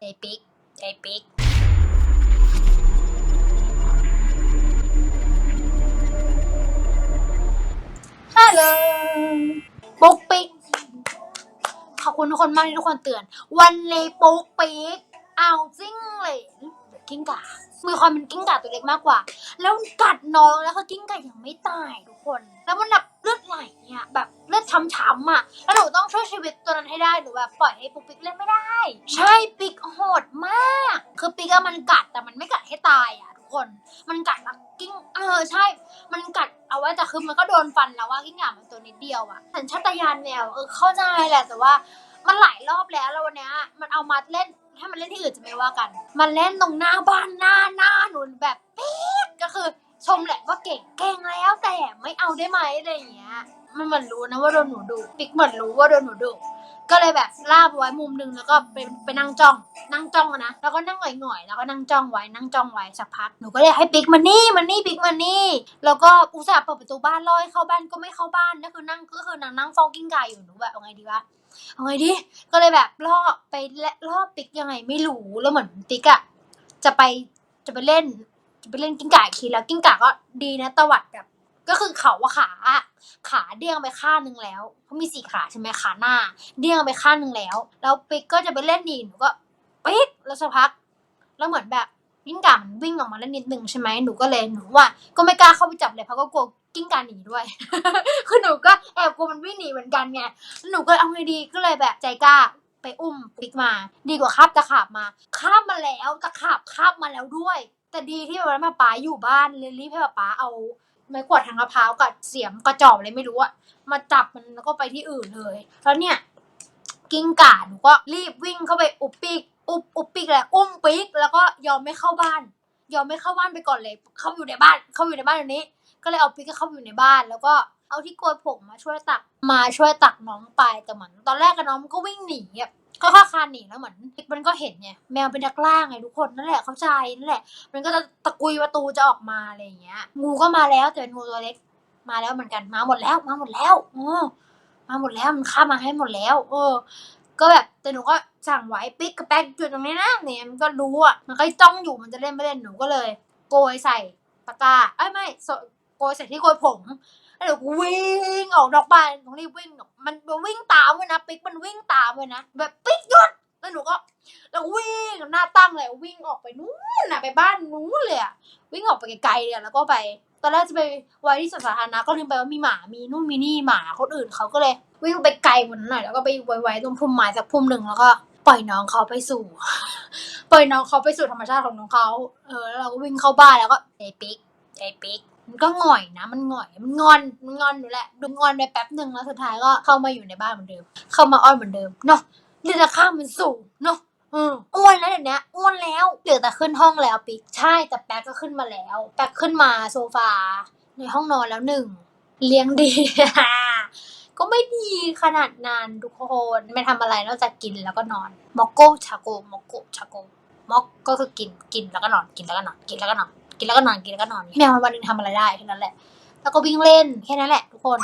ไอปิ๊กไอปิ๊กฮัลโหลปุ๊กปิ๊กขอบคุณทุกคนมากที่ทุกคนเตือน วันนี้ปุ๊กปิ๊กเอาจริงเลยกิ้งก่ามีความเป็นกิ้งก่าตัวเล็กมากกว่า แล้วกัดน้องแล้วคือกิ้งก่ายังไม่ตายทุกคน แล้วมันแบบเลือดไหลเนี่ยแบบ ช้ำๆอะแล้วหนูต้องช่วยชีวิตตัวนั้นให้ได้หรือแบบปล่อยให้ปุ๊กปิ๊กเล่นไม่ได้ ใช่ปิ๊กโหดมาก คือปิ๊กอะมันกัดแต่มันไม่กัดให้ตายอะทุกคน มันกัดแล้วกิ้งเออใช่ มันกัดเอาไว้แต่คือมันก็โดนฟันแล้วว่ากิ้งก่ามันตัวนิดเดียวอะสัญชาตญาณแมวเออเข้าใจแหละแต่ว่ามันหลายรอบแล้วแล้ววันเนี้ยมันเอามาเล่นถ้ามันเล่นที่อื่นจะไม่ว่ากัน มันเล่นตรงหน้าบ้านหน้าหน้าหนุนแบบปี๊ดก็คือชมแหละว่าเก่งเก่งแล้วแต่ไม่เอาได้ไหมอะไรอย่างเงี้ย มันเหมือนรู้นะว่าโดนหนูดุปิ๊กเหมือนรู้ว่าโดนหนูดุก็เลยแบบลาบไว้มุมหนึ่งแล้วก็ไปไปนั่งจ้อง นั่งจ้องอะนะแล้วก็นั่งหงอยๆแล้วก็นั่งจ้องไว้นั่งจ้องไว้สักพักหนูก็เลยให้ปิ๊กมานี่มานี่ปิ๊กมานี่ แล้วก็อุตส่าห์เปิดประตูบ้านล่อให้เข้าบ้านก็ไม่เข้าบ้านก็คือนั่งก็คือนางนั่งฟองกิ้งก่าอยู่หนูแบบเอาไงดีวะเอาไงดีก็เลยแบบล่อไปและล่อปิ๊กยังไงไม่รู้แล้วเหมือนปิ๊กอะจะไปจะไปเล่น จะไปเล่นกิ้งก่าคีแล้วกิ้งก่าก็ดีนะตวัดแบบ ก็คือเขาว่าขาขาเดี้ยงไปข้างนึงแล้วเขามีสี่ขาใช่ไหมขาหน้า เดี้ยงไปข้างนึงแล้ว แล้วปิ๊กก็จะไปเล่นดีหนูก็ปิ๊กแล้วสักพัก แล้วเหมือนแบบกิ้งก่ามันวิ่งออกมาแล้วนิดนึงใช่ไหมหนูก็เลยหนูว่า ก็ไม่กล้าเข้าไปจับเลยเพราะก็กลัวกิ้งก่าหนีด้วยคือหนูก็แอบกลัวมันวิ่งหนีเหมือนกันไงแล้วหนูก็เอาไงดีก็เลยแบบใจกล้าไปอุ้มปิ๊กมา ดีกว่าคาบตะขาบมาคาบมาแล้วตะขาบคาบมาแล้วด้วย แต่ดีที่วันนั้นมาป๊าอยู่บ้านเลยรีบให้ป๊าป๊าเอา ไม้กวาดทางมะพร้าวกับเสียมกระจอบอะไรไม่รู้อะมาจับมันแล้วก็ไปที่อื่นเลยแล้วเนี่ยกิ้งก่าหนูก็รีบวิ่งเข้าไปอุบปีกอุบอุบปีกแหละอุ้มปีกแล้วก็ยอมไม่เข้าบ้าน ยอมไม่เข้าบ้านไปก่อนเลย เข้าอยู่ในบ้าน เข้าอยู่ในบ้านเดี๋ยวนี้ ก็เลยเอาปีกเข้าอยู่ในบ้าน แล้วก็เอาที่โกยผงมาช่วยตักมาช่วยตักน้องไปแต่เหมือนตอนแรกกับน้องมันก็วิ่งหนีอะ ก็ค่าคานหนีแล้วเหมือนปิ๊กมันก็เห็นไงแมวเป็นนักล่างไงทุกคนนั่นแหละเข้าใจนั่นแหละ มันก็จะตะกุยประตูจะออกมาอะไรอย่างเงี้ย งูก็มาแล้วแต่เป็นงูตัวเล็กมาแล้วเหมือนกันมาหมดแล้วมาหมดแล้วเออมาหมดแล้วมันฆ่ามาให้หมดแล้ว เออ ก็แบบแต่หนูก็สั่งไว้ปิ๊กกับแป๊กจุดตรงนี้นะเนี่ยมันก็รู้อะมันก็จ้องอยู่มันจะเล่นไม่เล่นหนูก็เลย โกยใส่ตะกร้าเอ้ยไม่โกยใส่ที่โกยผง แล้วหนูก็วิ่งออกนอกบ้านต้องรีบวิ่งออกมันวิ่งตามเลยนะปิ๊กมันวิ่งตามเลยนะแบบปิ๊กหยุดแล้วหนูก็แล้ววิ่งหน้าตั้งเลยวิ่งออกไปนู้นน่ะไปบ้านนู้นเลยอะวิ่งออกไปไกลๆเลยอะแล้วก็ไป ตอนแรกจะไปไว้ที่สวนสาธารณะก็ลืมไปว่ามีหมามีนู่นมีนี่หมาคนอื่นเขาก็เลย วิ่งไปไกลกว่านั้นหน่อยแล้วก็ไปไว้ไว้ตรงพุ่มไม้สักพุ่มหนึ่งแล้วก็ปล่อยน้องเขาไปสู่ ปล่อยน้องเขาไปสู่ธรรมชาติของน้องเขาเออแล้วเราก็วิ่งเข้าบ้านแล้วก็ไอ้ปิ๊กไอ้ปิ๊ก มันก็หง่อยนะ มันหง่อย มันงอน มันงอนอยู่แหละดูงอนไปแป๊บหนึ่งแล้วสุดท้ายก็เข้ามาอยู่ในบ้านเหมือนเดิม เข้ามาอ้อนเหมือนเดิมเนาะเรียกราคามันสูงเนาะอืมอ้วนแล้วเดี๋ยวนี้อ้วนแล้วเหลือแต่ขึ้นห้องแล้วปิ๊กใช่แต่แป๊กก็ขึ้นมาแล้วแป๊กขึ้นมาโซฟา ในห้องนอนแล้วหนึ่งเลี้ยงดี ก็ไม่ดีขนาดนั้นทุกคนไม่ทำอะไรนอกจากกินแล้วก็นอนมอกโกชาโกมอกโกชาโกมอกก็คือกินกินแล้วก็นอนกินแล้วก็นอนกินแล้วก็นอน กินแล้วก็นอนกินแล้วก็นอนแมววันหนึงทำอะไรได้แค่นั้นแหละ แล้วก็วิ่งเล่นแค่นั้นแหละทุกคน